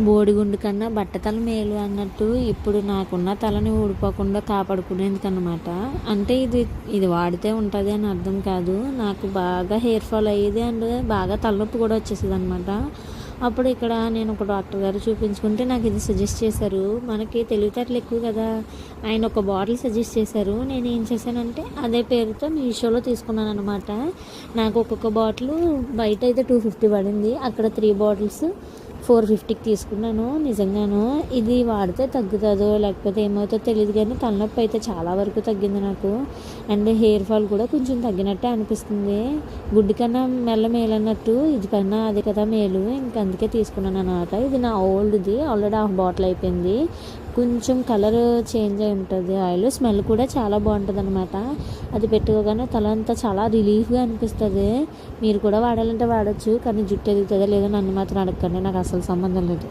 బోడిగుండు కన్నా బట్టతల మేలు అన్నట్టు ఇప్పుడు నాకున్న తలని ఊడిపోకుండా కాపాడుకునేందుకు అనమాట అంటే ఇది ఇది వాడితే ఉంటుంది అని అర్థం కాదు. నాకు బాగా హెయిర్ ఫాల్ అయ్యేది అండ్ బాగా తలనొప్పి కూడా వచ్చేసేది అనమాట అప్పుడు ఇక్కడ నేను ఒక డాక్టర్ గారు చూపించుకుంటే నాకు ఇది సజెస్ట్ చేశారు. మనకి తెలివితేటలు ఎక్కువ కదా. ఆయన ఒక బాటిల్ సజెస్ట్ చేశారు. నేను ఏం చేశానంటే అదే పేరుతో మీషోలో తీసుకున్నాను అనమాట నాకు ఒక్కొక్క బాటిల్ బయట అయితే టూ ఫిఫ్టీ పడింది. అక్కడ త్రీ బాటిల్స్ ఫోర్ ఫిఫ్టీకి తీసుకున్నాను. నిజంగాను ఇది వాడితే తగ్గుతుందో లేకపోతే ఏమవుతుందో తెలియదు కానీ తలనొప్పి అయితే చాలా వరకు తగ్గింది నాకు. అండ్ హెయిర్ ఫాల్ కూడా కొంచెం తగ్గినట్టే అనిపిస్తుంది. గుడ్డి కన్నా మెల్ల మేలు అన్నట్టు ఇది కన్నా అది కదా మేలు. ఇంక అందుకే తీసుకున్నాను అనమాట ఇది నా ఓల్డ్ది. ఆల్రెడీ హాఫ్ బాటిల్ అయిపోయింది. కొంచెం కలర్ చేంజ్ అయి ఉంటుంది. ఆయిల్ స్మెల్ కూడా చాలా బాగుంటుంది అనమాట అది పెట్టుకోగానే తల అంతా చాలా రిలీఫ్గా అనిపిస్తుంది. మీరు కూడా వాడాలంటే వాడచ్చు కానీ జుట్టు ఎదుగుతుందా లేదో నన్ను మాత్రం అడగండి నాకు అసలు సంబంధం లేదు.